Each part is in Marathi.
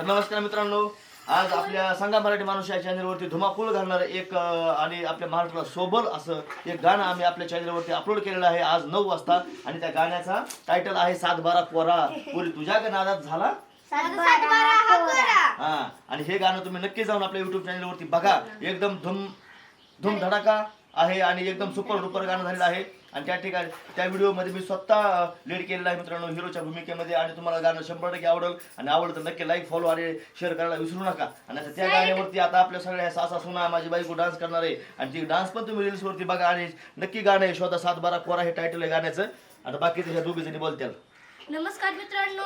तर नमस्कार मित्रांनो आज आपल्या संगा मराठी माणूस या चॅनलवरती धुमाकूळ घालणार एक आणि आपल्या महाराष्ट्राला सोबल असं एक गाणं आम्ही आपल्या चॅनलवरती अपलोड केलेलं आहे आज नऊ वाजता. आणि त्या गाण्याचा टायटल आहे सात बारा कोरा पुरी तुझ्या का नादात झाला? हा आणि हे गाणं तुम्ही नक्की जाऊन आपल्या युट्यूब चॅनलवरती बघा. एकदम धूम धूम धडाका आहे आणि एकदम सुपर डुपर गाणं झालेलं आहे. आणि त्या ठिकाणी त्या व्हिडिओमध्ये मी स्वतः लीड केलेलं आहे मित्रांनो हिरोच्या भूमिकेमध्ये. आणि तुम्हाला गाणं शंभर टक्के आवडेल. आणि आवडलं तर नक्की लाईक फॉलो आणि शेअर करायला विसरू नका. आणि आता त्या गाण्यावरती आता आपल्या सगळ्या सासा सुना माझी बायको डान्स करणार आहे. आणि ती डान्स पण तुम्ही रील्सवरती बघा आणि नक्की गाणं आहे शोधा सात बारा कोरा हे टायटल आहे गाण्याचं. आता बाकीचे ह्या दोघी जणी बोलत्याल नमस्कार मित्रांनो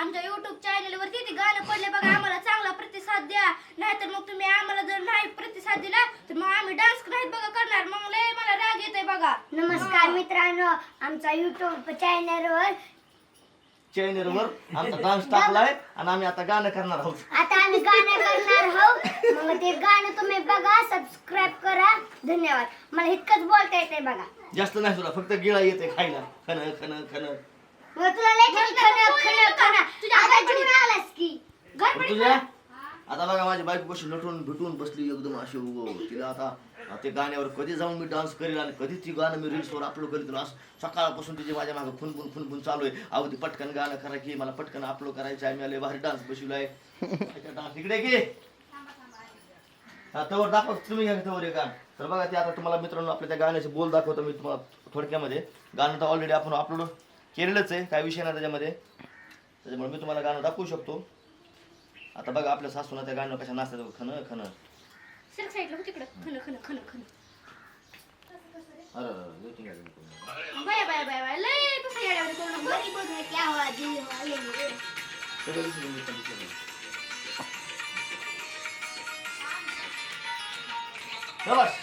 आमच्या युट्यूब चॅनल वरती ते गाणं पडले बघा आम्हाला चांगला प्रतिसाद द्या. नाहीतर मग तुम्ही आम्हाला जर नाही प्रतिसाद दिला तर मग आम्ही डान्स नाहीत बघा करणार. मग लय मला राग येतोय बघा. नमस्कार मित्रांनो आमचा युट्यूब चॅनलवर चॅनलवर आमचा डान्स टाकलाय आणि आम्ही आता गाणं करणार आहोत. आता आम्ही गाणं करणार आहोत. मग ते गाणं तुम्ही बघा सबस्क्राईब करा. धन्यवाद. मला इतकंच बोलता येते बघा. जास्त नाही तुला फक्त गिळा येते खायला. खन खन खन मग तुला लय आता गडबडीत. जेवून आलास की. गडबडीत तुझ्या? आता बघा माझी बायको कशी नटून भेटून बसली एकदम अशी उभं तिला आता ते गाण्यावर कधी जाऊन मी डान्स करेल आणि कधी ती गाणं मी रील्सवर अपलोड करीत राहस सकाळपासून तिची माझ्या मागे फुनफुन फुनफुन चालू आहे. ती पटकन गाणं करा की मला पटकन अपलोड करायचं आहे. मी आले भारी डान्स बसवलाय डान्स इकडे की. हा तवर दाखव तुम्ही घ्या तवर हे गाणं तर बघा ते आता तुम्हाला मित्रांनो आपल्या त्या गाण्याचे बोल दाखवतो मी तुम्हाला थोडक्यामध्ये. गाणं तर ऑलरेडी आपण अपलोड केलेलंच आहे काय विषय नाही त्याच्यामध्ये त्याच्यामुळे मी तुम्हाला गाणं दाखवू शकतो आता बघा आपल्या सासूना त्या गाणं कशा नाचतात खन खन सरक साईडला हो तिकडं खन खन खन खन अरे. बाय बाय बाय बाय लय तसं येड्यावानी करू नको. बरी बघ ना, क्या आवाज आहे. सगळं दिसून येतं दिसून. शाबास.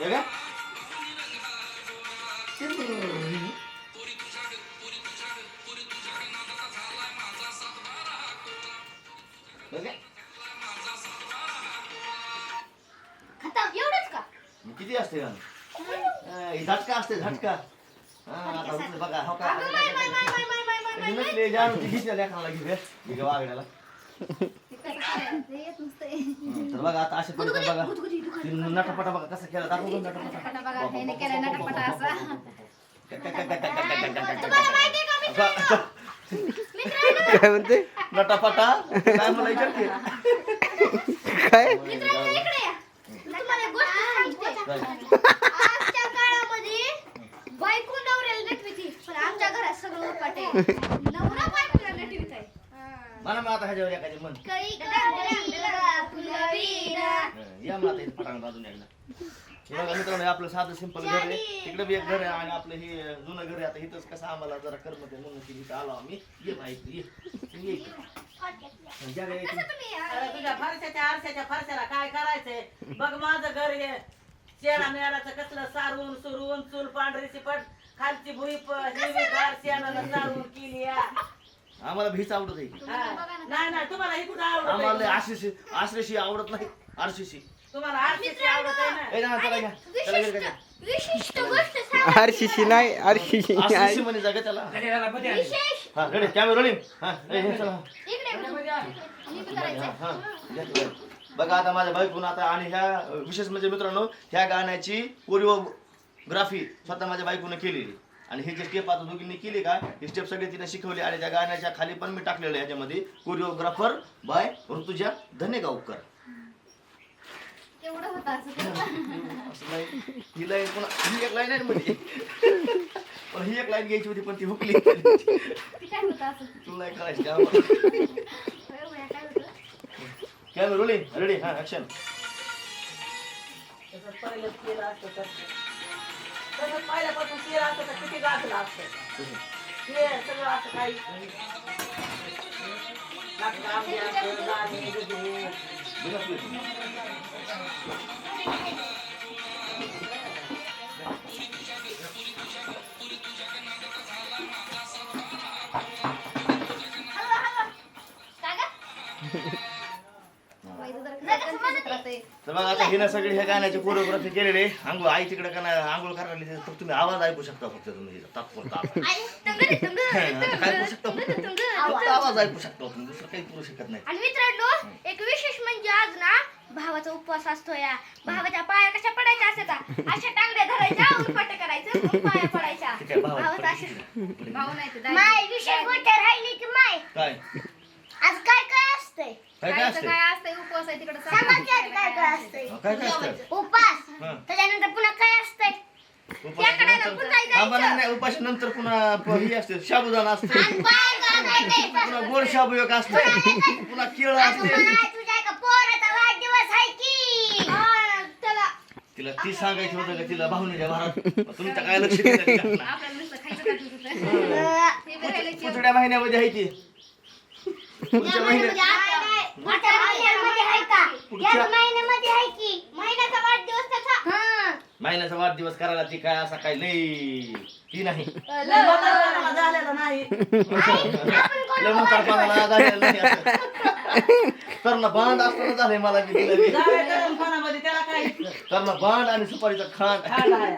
बघा. किती असते का झटका असते झटका. बघा हो का? घेऊया वागण्याला तर बघा आता अशा बघा. नटापटा बघा कसा केला दाखव नटापटा बघा, ह्याने केलाय नटापटा असा. काय म्हणते नटापटा काय मला विचारते काय मित्रांनो इकडे या. तुम्हाला एक गोष्ट सांगते आजच्या काळामध्ये बायको नवऱ्याला नटविती पण आमच्या घरात सगळं उपाट आहे नवरा बायकोला नटवित आहे मला मग आता ह्याच्यावर एखादी म्हण. या मला आता इथं बाजून एकदा. हे बघा मित्रांनो हे आपलं साधं सिंपल घर आहे. तिकडे बी एक घर आहे आणि आपलं हे जुनं घर आहे. आता इथंच कसं आम्हाला जरा करमत आहे म्हणून की इथं आलो आम्ही. ये ये. तुम्ही ये इकडे. या या? इकडे. अरे तुझ्या फरशाच्या आरशाच्या फरशाला काय करायचंय? बघ माझं घर हे. शेणा मेळाचं कसलं सारून सुरून चूल पांढरी चिपट खालची भुई प- हिरवीगार शेणानं सारून केली आहे. आम्हाला भीच आवडत आहे. हा. नाही नाही तुम्हाला ही कुठं आम्हाला आवडत आशिषी आश्रेशी आवडत नाही. आरशीशी तुम्हाला आरशाची आवडत आहे ना? ए ना चला घ्या. चला घ्या, घ्या. विशिष्ट गोष्ट सांगा आरशीशी नाही आरशीशी म्हणे जागा त्याला. विशेष हा रेडी कॅमेरा रोलिंग हा ए, हे चला. इकडे मी बी करायचंय. हा, घ्या तुम्ही. बघा आता माझ्या बायकून आता आणि ह्या विशेष म्हणजे मित्रांनो ह्या गाण्याची कोरिओग्राफी स्वतः माझ्या बायकोनं केलेली. आणि हे जे स्टेप आता दोघींनी केली का ही स्टेप सगळे तिने शिकवली आणि त्या गाण्याच्या खाली पण मी टाकलेलं आहे ह्याच्यामध्ये कोरिओग्राफर बाय ऋतुजा धनेगावकर. एवढं होतं असं असं नाही ही लाईन पण ही एक लाईन आहे म्हणजे पण ही एक लाईन घ्यायची होती पण ती हुकली. ती काय होतं असं? तुला नाही करायची आम्हाला. एवढं काय होतं? कॅमेरा रोलिंग रेडी हा ऍक्शन असतं तर. तसं पहिल्यापासून केलं असतं तर किती गाजलं असतं. ते सगळं असं काही नाटकं आंबे असतं, 目いしです。तर मग आता हिनं सगळी ह्या गाण्याची कोरिओग्राफी केलेली. आहे आंघोळ आई तिकडे का नाही आंघोळ करायला फक्त तुम्ही आवाज ऐकू शकता फक्त तुम्ही तात्पुरता. आता काय करू शकतो फक्त? आवाज ऐकू शकतो आपण दुसरं काही करू शकत नाही. आणि मित्रांनो एक विशेष म्हणजे आज ना भावाचा उपवास असतो या. भावाच्या पाया कशा पडायच्या असतात अशा टांगड्या धरायच्या उलपाट करायचं पाया पडायच्या. भावाची. भाऊ नाही तर दाजी. माय विशेष गोष्ट राहिली की माय काय आज काय काय असतंय काय काय असते काय असतंय उपवास आहे तिकडे सांगा की आज काय काय काय असतं? उपास. हा. त्याच्यानंतर पुन्हा काय असतंय? उपाशी नंतर पुन्हा प- हे असते साबुदाणा असते. आणि. पुन्हा गोड शाबू एक असते. पुन्हा केळ असते. मला तुझ्या एका पोराचा वाढदिवस आहे की. त्याला तिला ती सांगायचं होतं का तिला भावनेच्या भारात तुमच्या काय लक्ष दिलं का? आपल्याला नुसतं खायचं. हे. की- महिन्यामध्ये आहे ती पुढच्या महिन्यात नाही, नाही. पुढच्या महिन्यामध्ये आहे का पुढच्या- याच महिन्यामध्ये आहे की. महिन्याचा वाढदिवस त्याचा. हा. महिन्याचा वाढदिवस करायला ती काय असा काय लई ती नाही. झालेलं नाही. झालेलं नाही असं. करणं बांध असताना झालंय मला बी तिला बी. जावे गरम पाण्यामध्ये त्याला काय करणं बांध आणि सुपारीचा खांड खायला आहे.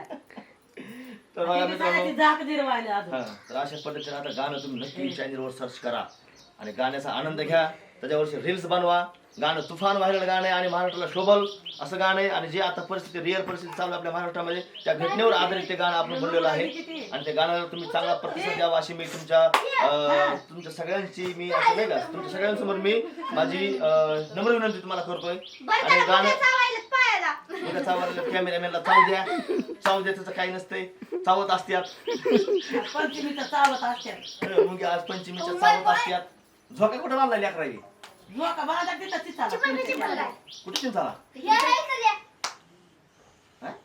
तर बघा तिने मित्रांनो. सगळ्याची झाक जिरवायली अजून. हा, तर अशा पद्धतीने आता गाणं तुम्ही नक्की चॅनलवर सर्च करा. आणि गाण्याचा आनंद घ्या. त्याच्यावरचे रील्स बनवा गाणं तुफान व्हायरल गाणं आहे आणि महाराष्ट्राला शोभल असं गाणं आहे. आणि जे आता परिस्थिती रिअल परिस्थिती चालू आहे आपल्या महाराष्ट्रामध्ये त्या घटनेवर आधारित ते गाणं आपण बनलेलं आहे. आणि ते गाण्याला तुम्ही चांगला प्रतिसाद द्यावा अशी मी तुमच्या अं, तुमच्या सगळ्यांची मी असं नाही का तुमच्या सगळ्यांसमोर मी माझी नम्र विनंती तुम्हाला करतोय. आणि गाणं चावायला कॅमेरामॅनला चावू द्या. चावू द्याचं काही नसतंय. चावत असत्यात. पंचमीचं चावत असतात मग आज पंचमीच्या चावत असत्यात. झोका कुठे बांधला लेकराई? लोक तिथं चिचाला कुठे द्या?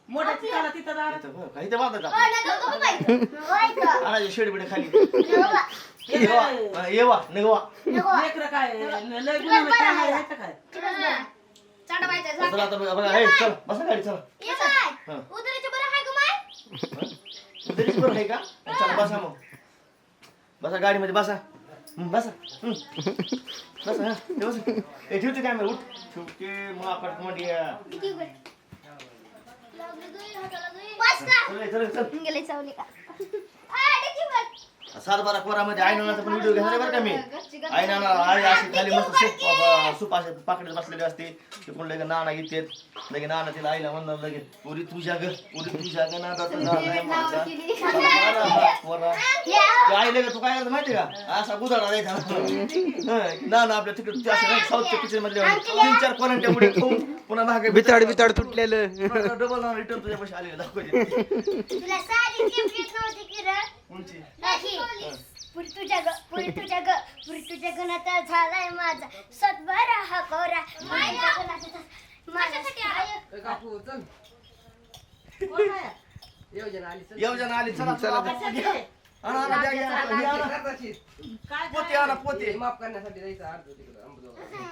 मोठ्या चिचाला तिथं जाणार इथं बघ, काही ते बांधत हो, नका गप्प बाई. होय का? आणायचे शेड बिडे खाली नवा. येवा हा, येवा निघवा नको. लेकरं काय? लय गुन्हा खेळणार आहे का काय? चला. आता बघा बघा हे चल बसा गाडी चला. ये बाय. हा. उतरायचं बरं आहे का माय? उतरीच बरं आहे का? चला बसा मग. बसा गाडीमध्ये बसा. बसा. बसा बसा. ए ठेवते काय उठ. ठेवते मग आपण मध्ये? चल चल चल. बघ. सात बारा कोरामध्ये आई नानाचा पण व्हिडिओ घेणार आहे बरं का मी. आई नाना आई अशी खाली मस्त सूप सूप असे पाकडे बसलेले असते. तिकडून लगे नाना येते लगे नाना तिला आईला म्हणणार लगे पुरी तुझ्या ग पुरी तुझ्या ग नाना. ते आई लगे तू काय करतो माहिती का? असा गुदाडा द्यायचा नाना आपल्या तिकडे ते असं नाही, साऊथच्या किचनमध्ये तीन चार मुळे खाऊन पुन्हा महाग बिताड बिताड तुटलेलं. डबल रिटर्न तुझ्या पैसे आलेले दाखवते उंची नाही. पुरी तुझ्या ग पुरी तुझ्या ग पुरी तुझ्या गणाचा झालाय माझा सतबारा हा कोरा. माझ्या गणाचा झा- माझा आय- काकू चल. कोण आहे? योजना आली चल. आली चला चला. कशाची आहे? आणा, आणा, द्या, द्या, द्या, आणा. करताची. काय पोते आणा पोते. माफ करण्यासाठी जायचं अर्ध तिकडं.